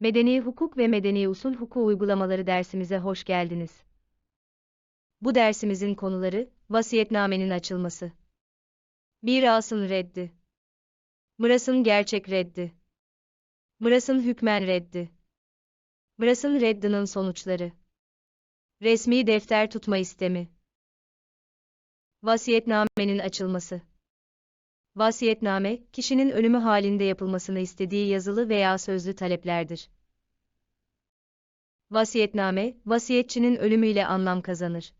Medeni hukuk ve medeni usul hukuku uygulamaları dersimize hoş geldiniz. Bu dersimizin konuları, vasiyetnamenin açılması. Mirasın reddi. Mırasın gerçek reddi. Mırasın hükmen reddi. Mırasın reddinin sonuçları. Resmi defter tutma istemi. Vasiyetnamenin açılması. Vasiyetname, kişinin ölümü halinde yapılmasını istediği yazılı veya sözlü taleplerdir. Vasiyetname, vasiyetçinin ölümüyle anlam kazanır.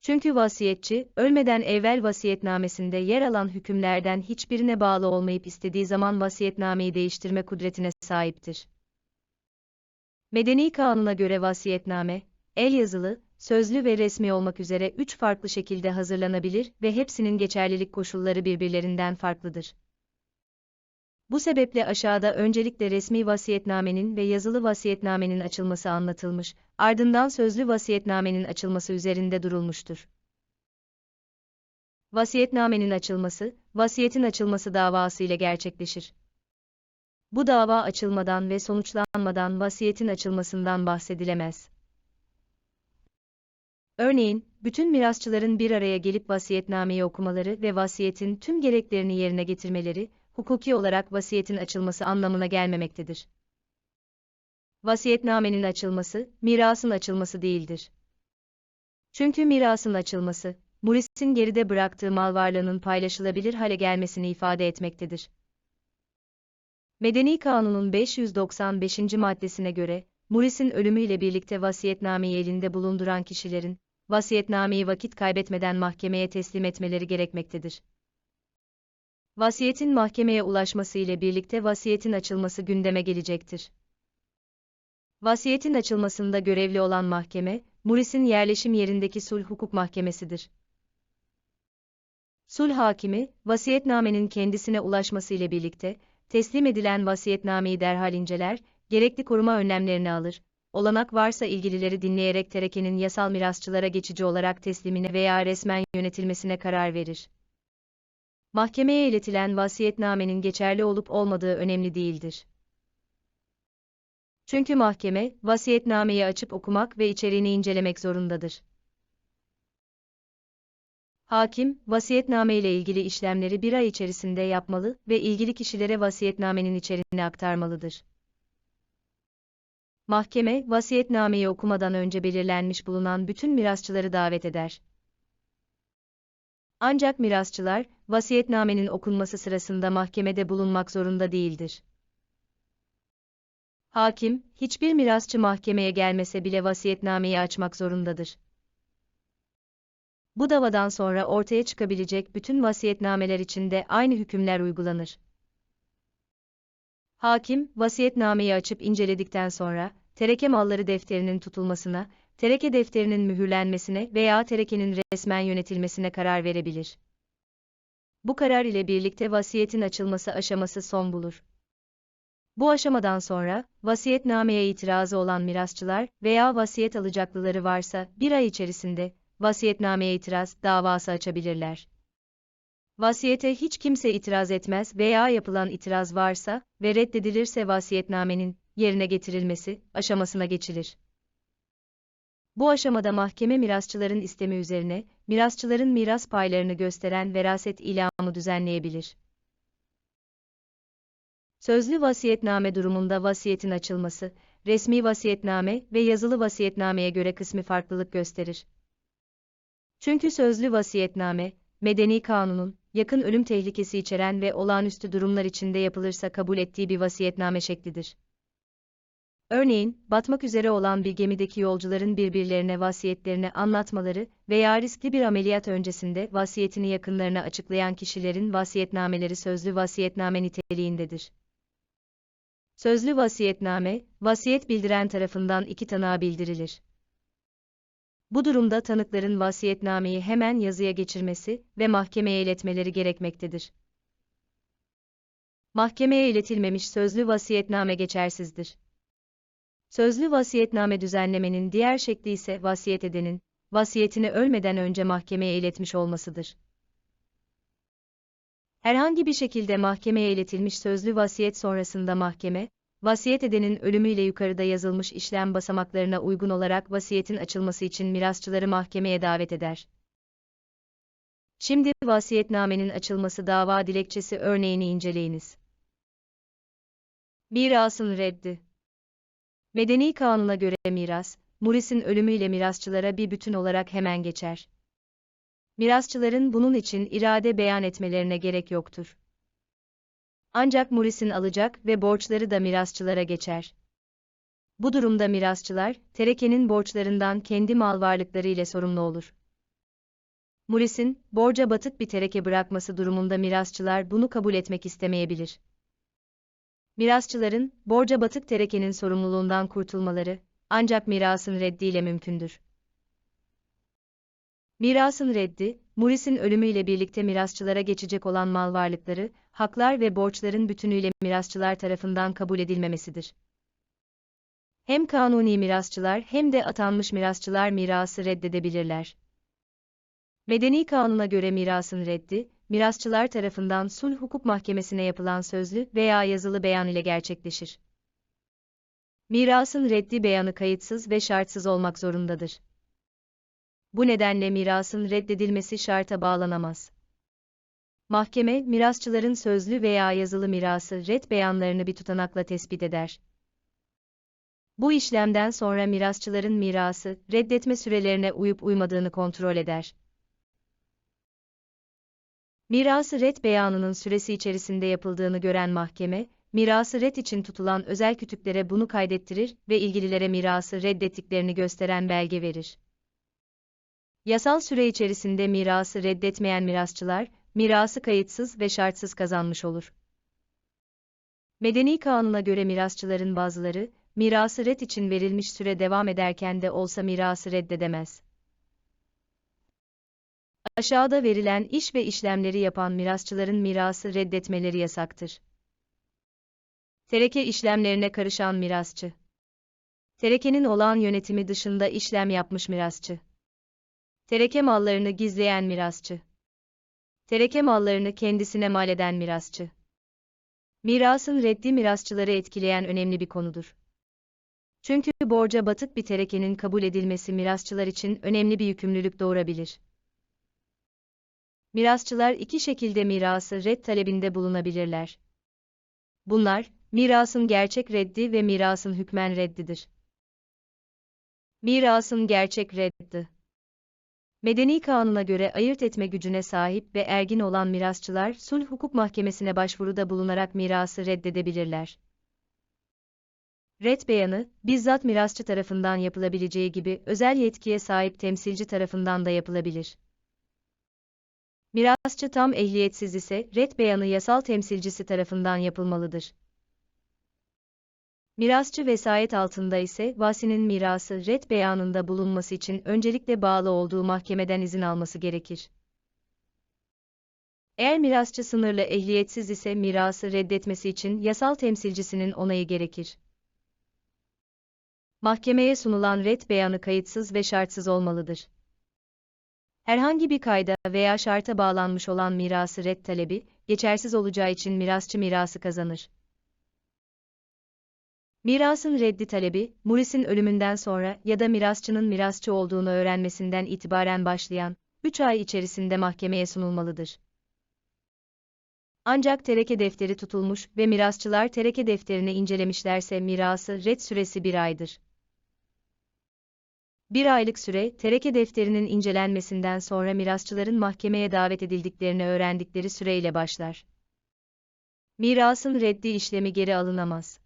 Çünkü vasiyetçi, ölmeden evvel vasiyetnamesinde yer alan hükümlerden hiçbirine bağlı olmayıp istediği zaman vasiyetnameyi değiştirme kudretine sahiptir. Medeni kanuna göre vasiyetname, el yazılı, sözlü ve resmi olmak üzere üç farklı şekilde hazırlanabilir ve hepsinin geçerlilik koşulları birbirlerinden farklıdır. Bu sebeple aşağıda öncelikle resmi vasiyetnamenin ve yazılı vasiyetnamenin açılması anlatılmış, ardından sözlü vasiyetnamenin açılması üzerinde durulmuştur. Vasiyetnamenin açılması, vasiyetin açılması davası ile gerçekleşir. Bu dava açılmadan ve sonuçlanmadan vasiyetin açılmasından bahsedilemez. Örneğin, bütün mirasçıların bir araya gelip vasiyetnameyi okumaları ve vasiyetin tüm gereklerini yerine getirmeleri, hukuki olarak vasiyetin açılması anlamına gelmemektedir. Vasiyetnamenin açılması, mirasın açılması değildir. Çünkü mirasın açılması, murisin geride bıraktığı mal varlığının paylaşılabilir hale gelmesini ifade etmektedir. Medeni Kanun'un 595. maddesine göre, Murisin ölümüyle birlikte vasiyetnameyi elinde bulunduran kişilerin, vasiyetnameyi vakit kaybetmeden mahkemeye teslim etmeleri gerekmektedir. Vasiyetin mahkemeye ulaşması ile birlikte vasiyetin açılması gündeme gelecektir. Vasiyetin açılmasında görevli olan mahkeme, Muris'in yerleşim yerindeki sulh hukuk mahkemesidir. Sulh hakimi, vasiyetnamenin kendisine ulaşması ile birlikte, teslim edilen vasiyetnameyi derhal inceler, gerekli koruma önlemlerini alır, olanak varsa ilgilileri dinleyerek terekenin yasal mirasçılara geçici olarak teslimine veya resmen yönetilmesine karar verir. Mahkemeye iletilen vasiyetnamenin geçerli olup olmadığı önemli değildir. Çünkü mahkeme, vasiyetnameyi açıp okumak ve içeriğini incelemek zorundadır. Hakim, vasiyetname ile ilgili işlemleri bir ay içerisinde yapmalı ve ilgili kişilere vasiyetnamenin içeriğini aktarmalıdır. Mahkeme, vasiyetnameyi okumadan önce belirlenmiş bulunan bütün mirasçıları davet eder. Ancak mirasçılar, vasiyetnamenin okunması sırasında mahkemede bulunmak zorunda değildir. Hakim, hiçbir mirasçı mahkemeye gelmese bile vasiyetnameyi açmak zorundadır. Bu davadan sonra ortaya çıkabilecek bütün vasiyetnameler içinde aynı hükümler uygulanır. Hakim, vasiyetnameyi açıp inceledikten sonra, tereke malları defterinin tutulmasına, tereke defterinin mühürlenmesine veya terekenin resmen yönetilmesine karar verebilir. Bu karar ile birlikte vasiyetin açılması aşaması son bulur. Bu aşamadan sonra, vasiyetnameye itirazı olan mirasçılar veya vasiyet alacaklıları varsa bir ay içerisinde, vasiyetnameye itiraz davası açabilirler. Vasiyete hiç kimse itiraz etmez veya yapılan itiraz varsa ve reddedilirse vasiyetnamenin yerine getirilmesi aşamasına geçilir. Bu aşamada mahkeme mirasçıların istemi üzerine, mirasçıların miras paylarını gösteren veraset ilamı düzenleyebilir. Sözlü vasiyetname durumunda vasiyetin açılması, resmi vasiyetname ve yazılı vasiyetnameye göre kısmi farklılık gösterir. Çünkü sözlü vasiyetname, medeni kanunun, yakın ölüm tehlikesi içeren ve olağanüstü durumlar içinde yapılırsa kabul ettiği bir vasiyetname şeklidir. Örneğin, batmak üzere olan bir gemideki yolcuların birbirlerine vasiyetlerini anlatmaları veya riskli bir ameliyat öncesinde vasiyetini yakınlarına açıklayan kişilerin vasiyetnameleri sözlü vasiyetname niteliğindedir. Sözlü vasiyetname, vasiyet bildiren tarafından iki tanığa bildirilir. Bu durumda tanıkların vasiyetnameyi hemen yazıya geçirmesi ve mahkemeye iletmeleri gerekmektedir. Mahkemeye iletilmemiş sözlü vasiyetname geçersizdir. Sözlü vasiyetname düzenlemenin diğer şekli ise vasiyet edenin, vasiyetini ölmeden önce mahkemeye iletmiş olmasıdır. Herhangi bir şekilde mahkemeye iletilmiş sözlü vasiyet sonrasında mahkeme, vasiyet edenin ölümüyle yukarıda yazılmış işlem basamaklarına uygun olarak vasiyetin açılması için mirasçıları mahkemeye davet eder. Şimdi vasiyetnamenin açılması dava dilekçesi örneğini inceleyiniz. Mirasın reddi. Medeni kanuna göre miras, Muris'in ölümüyle mirasçılara bir bütün olarak hemen geçer. Mirasçıların bunun için irade beyan etmelerine gerek yoktur. Ancak Muris'in alacak ve borçları da mirasçılara geçer. Bu durumda mirasçılar, terekenin borçlarından kendi mal varlıkları ile sorumlu olur. Muris'in, borca batık bir tereke bırakması durumunda mirasçılar bunu kabul etmek istemeyebilir. Mirasçıların, borca batık terekenin sorumluluğundan kurtulmaları, ancak mirasın reddiyle mümkündür. Mirasın reddi, Muris'in ölümüyle birlikte mirasçılara geçecek olan mal varlıkları, haklar ve borçların bütünüyle mirasçılar tarafından kabul edilmemesidir. Hem kanuni mirasçılar hem de atanmış mirasçılar mirası reddedebilirler. Medeni kanuna göre mirasın reddi, mirasçılar tarafından sulh hukuk mahkemesine yapılan sözlü veya yazılı beyan ile gerçekleşir. Mirasın reddi beyanı kayıtsız ve şartsız olmak zorundadır. Bu nedenle mirasın reddedilmesi şarta bağlanamaz. Mahkeme, mirasçıların sözlü veya yazılı mirası red beyanlarını bir tutanakla tespit eder. Bu işlemden sonra mirasçıların mirası, reddetme sürelerine uyup uymadığını kontrol eder. Mirası red beyanının süresi içerisinde yapıldığını gören mahkeme, mirası red için tutulan özel kütüklere bunu kaydettirir ve ilgililere mirası reddettiklerini gösteren belge verir. Yasal süre içerisinde mirası reddetmeyen mirasçılar, mirası kayıtsız ve şartsız kazanmış olur. Medeni kanuna göre mirasçıların bazıları, mirası red için verilmiş süre devam ederken de olsa mirası reddedemez. Aşağıda verilen iş ve işlemleri yapan mirasçıların mirası reddetmeleri yasaktır. Tereke işlemlerine karışan mirasçı. Terekenin olan yönetimi dışında işlem yapmış mirasçı. Tereke mallarını gizleyen mirasçı. Tereke mallarını kendisine mal eden mirasçı. Mirasın reddi mirasçıları etkileyen önemli bir konudur. Çünkü borca batık bir terekenin kabul edilmesi mirasçılar için önemli bir yükümlülük doğurabilir. Mirasçılar iki şekilde mirası red talebinde bulunabilirler. Bunlar, mirasın gerçek reddi ve mirasın hükmen reddidir. Mirasın gerçek reddi Medeni kanuna göre ayırt etme gücüne sahip ve ergin olan mirasçılar sulh hukuk mahkemesine başvuruda bulunarak mirası reddedebilirler. Red beyanı, bizzat mirasçı tarafından yapılabileceği gibi özel yetkiye sahip temsilci tarafından da yapılabilir. Mirasçı tam ehliyetsiz ise red beyanı yasal temsilcisi tarafından yapılmalıdır. Mirasçı vesayet altında ise vasinin mirası red beyanında bulunması için öncelikle bağlı olduğu mahkemeden izin alması gerekir. Eğer mirasçı sınırlı ehliyetsiz ise mirası reddetmesi için yasal temsilcisinin onayı gerekir. Mahkemeye sunulan red beyanı kayıtsız ve şartsız olmalıdır. Herhangi bir kayda veya şarta bağlanmış olan mirası red talebi, geçersiz olacağı için mirasçı mirası kazanır. Mirasın reddi talebi, Muris'in ölümünden sonra ya da mirasçının mirasçı olduğunu öğrenmesinden itibaren başlayan, 3 ay içerisinde mahkemeye sunulmalıdır. Ancak tereke defteri tutulmuş ve mirasçılar tereke defterini incelemişlerse mirası red süresi bir aydır. Bir aylık süre, tereke defterinin incelenmesinden sonra mirasçıların mahkemeye davet edildiklerini öğrendikleri süreyle başlar. Mirasın reddi işlemi geri alınamaz.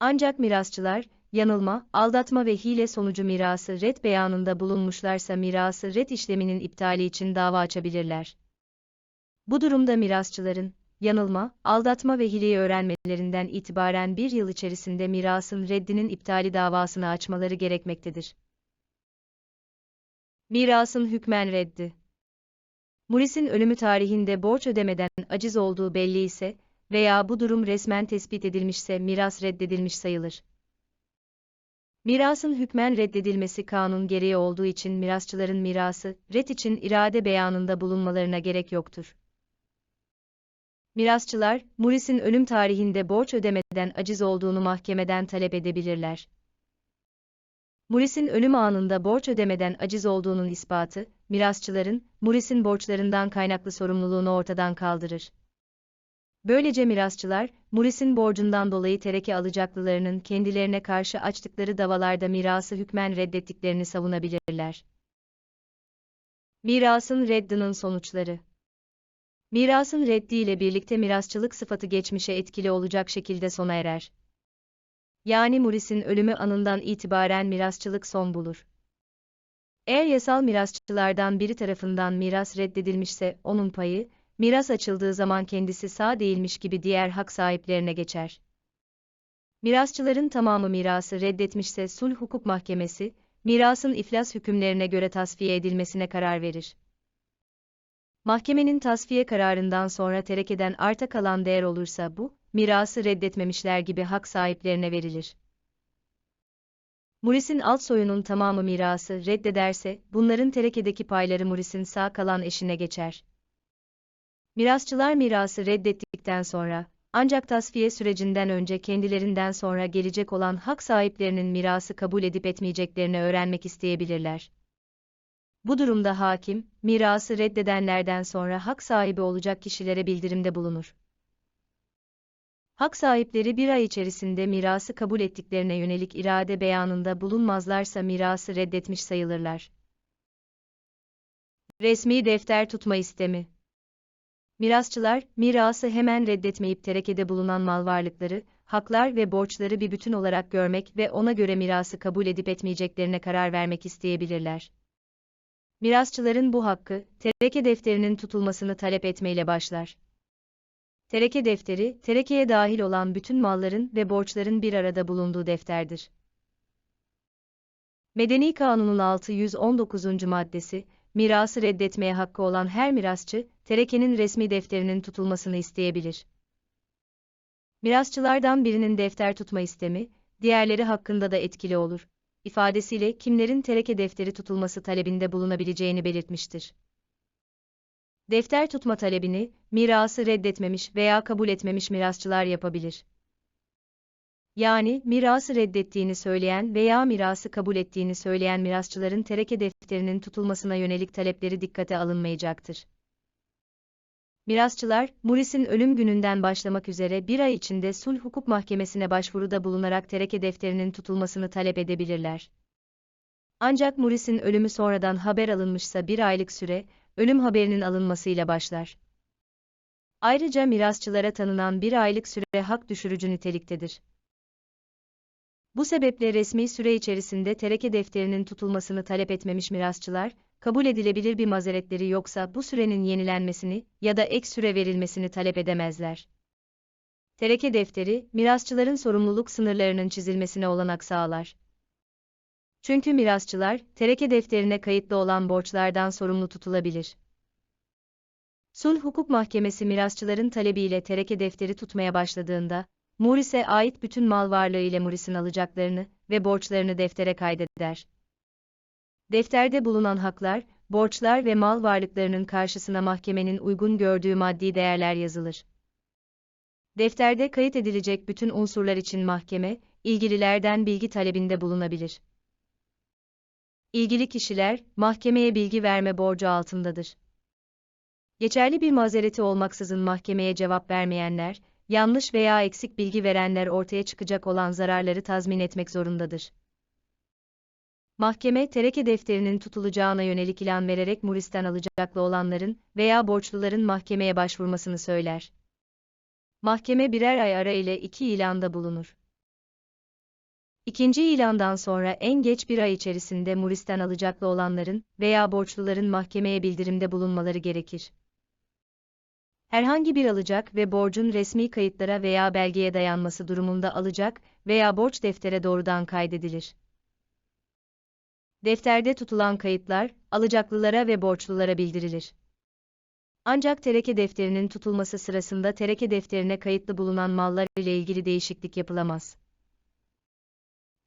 Ancak mirasçılar, yanılma, aldatma ve hile sonucu mirası red beyanında bulunmuşlarsa mirası red işleminin iptali için dava açabilirler. Bu durumda mirasçıların, yanılma, aldatma ve hileyi öğrenmelerinden itibaren bir yıl içerisinde mirasın reddinin iptali davasını açmaları gerekmektedir. Mirasın hükmen reddi Muris'in ölümü tarihinde borç ödemeden aciz olduğu belli ise, veya bu durum resmen tespit edilmişse miras reddedilmiş sayılır. Mirasın hükmen reddedilmesi kanun gereği olduğu için mirasçıların mirası, red için irade beyanında bulunmalarına gerek yoktur. Mirasçılar, Muris'in ölüm tarihinde borç ödemeden aciz olduğunu mahkemeden talep edebilirler. Muris'in ölüm anında borç ödemeden aciz olduğunun ispatı, mirasçıların, Muris'in borçlarından kaynaklı sorumluluğunu ortadan kaldırır. Böylece mirasçılar, Muris'in borcundan dolayı tereke alacaklılarının kendilerine karşı açtıkları davalarda mirası hükmen reddettiklerini savunabilirler. Mirasın reddinin sonuçları Mirasın reddiyle birlikte mirasçılık sıfatı geçmişe etkili olacak şekilde sona erer. Yani Muris'in ölümü anından itibaren mirasçılık son bulur. Eğer yasal mirasçılardan biri tarafından miras reddedilmişse onun payı, miras açıldığı zaman kendisi sağ değilmiş gibi diğer hak sahiplerine geçer. Mirasçıların tamamı mirası reddetmişse sulh hukuk mahkemesi, mirasın iflas hükümlerine göre tasfiye edilmesine karar verir. Mahkemenin tasfiye kararından sonra terekeden arta kalan değer olursa bu, mirası reddetmemişler gibi hak sahiplerine verilir. Muris'in alt soyunun tamamı mirası reddederse, bunların terekedeki payları Muris'in sağ kalan eşine geçer. Mirasçılar mirası reddettikten sonra, ancak tasfiye sürecinden önce kendilerinden sonra gelecek olan hak sahiplerinin mirası kabul edip etmeyeceklerini öğrenmek isteyebilirler. Bu durumda hakim, mirası reddedenlerden sonra hak sahibi olacak kişilere bildirimde bulunur. Hak sahipleri bir ay içerisinde mirası kabul ettiklerine yönelik irade beyanında bulunmazlarsa mirası reddetmiş sayılırlar. Resmi defter tutma istemi Mirasçılar, mirası hemen reddetmeyip terekede bulunan mal varlıkları, haklar ve borçları bir bütün olarak görmek ve ona göre mirası kabul edip etmeyeceklerine karar vermek isteyebilirler. Mirasçıların bu hakkı, tereke defterinin tutulmasını talep etmeyle başlar. Tereke defteri, terekeye dahil olan bütün malların ve borçların bir arada bulunduğu defterdir. Medeni Kanun'un 619. maddesi, mirası reddetmeye hakkı olan her mirasçı, terekenin resmi defterinin tutulmasını isteyebilir. Mirasçılardan birinin defter tutma istemi, diğerleri hakkında da etkili olur. ifadesiyle kimlerin tereke defteri tutulması talebinde bulunabileceğini belirtmiştir. Defter tutma talebini, mirası reddetmemiş veya kabul etmemiş mirasçılar yapabilir. Yani, mirası reddettiğini söyleyen veya mirası kabul ettiğini söyleyen mirasçıların tereke defterinin tutulmasına yönelik talepleri dikkate alınmayacaktır. Mirasçılar, Muris'in ölüm gününden başlamak üzere bir ay içinde sulh hukuk mahkemesine başvuruda bulunarak tereke defterinin tutulmasını talep edebilirler. Ancak Muris'in ölümü sonradan haber alınmışsa bir aylık süre, ölüm haberinin alınmasıyla başlar. Ayrıca mirasçılara tanınan bir aylık süre hak düşürücü niteliktedir. Bu sebeple resmi süre içerisinde tereke defterinin tutulmasını talep etmemiş mirasçılar, kabul edilebilir bir mazeretleri yoksa bu sürenin yenilenmesini ya da ek süre verilmesini talep edemezler. Tereke defteri, mirasçıların sorumluluk sınırlarının çizilmesine olanak sağlar. Çünkü mirasçılar, tereke defterine kayıtlı olan borçlardan sorumlu tutulabilir. Sulh Hukuk Mahkemesi mirasçıların talebiyle tereke defteri tutmaya başladığında, Muris'e ait bütün mal varlığı ile Muris'in alacaklarını ve borçlarını deftere kaydeder. Defterde bulunan haklar, borçlar ve mal varlıklarının karşısına mahkemenin uygun gördüğü maddi değerler yazılır. Defterde kayıt edilecek bütün unsurlar için mahkeme, ilgililerden bilgi talebinde bulunabilir. İlgili kişiler, mahkemeye bilgi verme borcu altındadır. Geçerli bir mazereti olmaksızın mahkemeye cevap vermeyenler, yanlış veya eksik bilgi verenler ortaya çıkacak olan zararları tazmin etmek zorundadır. Mahkeme, tereke defterinin tutulacağına yönelik ilan vererek Muris'ten alacaklı olanların veya borçluların mahkemeye başvurmasını söyler. Mahkeme birer ay ara ile iki ilanda bulunur. İkinci ilandan sonra en geç bir ay içerisinde Muris'ten alacaklı olanların veya borçluların mahkemeye bildirimde bulunmaları gerekir. Herhangi bir alacak ve borcun resmi kayıtlara veya belgeye dayanması durumunda alacak veya borç deftere doğrudan kaydedilir. Defterde tutulan kayıtlar, alacaklılara ve borçlulara bildirilir. Ancak tereke defterinin tutulması sırasında tereke defterine kayıtlı bulunan mallar ile ilgili değişiklik yapılamaz.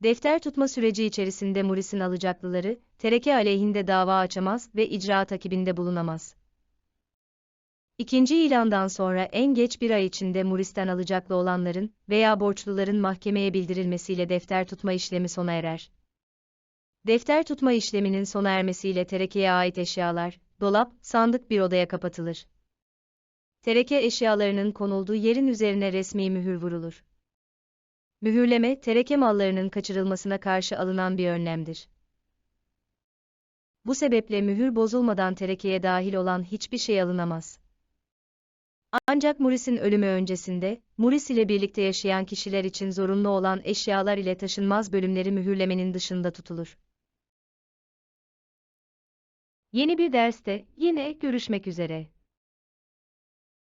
Defter tutma süreci içerisinde Muris'in alacaklıları, tereke aleyhinde dava açamaz ve icra takibinde bulunamaz. İkinci ilandan sonra en geç bir ay içinde Muris'ten alacaklı olanların veya borçluların mahkemeye bildirilmesiyle defter tutma işlemi sona erer. Defter tutma işleminin sona ermesiyle terekeye ait eşyalar, dolap, sandık bir odaya kapatılır. Tereke eşyalarının konulduğu yerin üzerine resmi mühür vurulur. Mühürleme, tereke mallarının kaçırılmasına karşı alınan bir önlemdir. Bu sebeple mühür bozulmadan terekeye dahil olan hiçbir şey alınamaz. Ancak Muris'in ölümü öncesinde, Muris ile birlikte yaşayan kişiler için zorunlu olan eşyalar ile taşınmaz bölümleri mühürlemenin dışında tutulur. Yeni bir derste yine görüşmek üzere.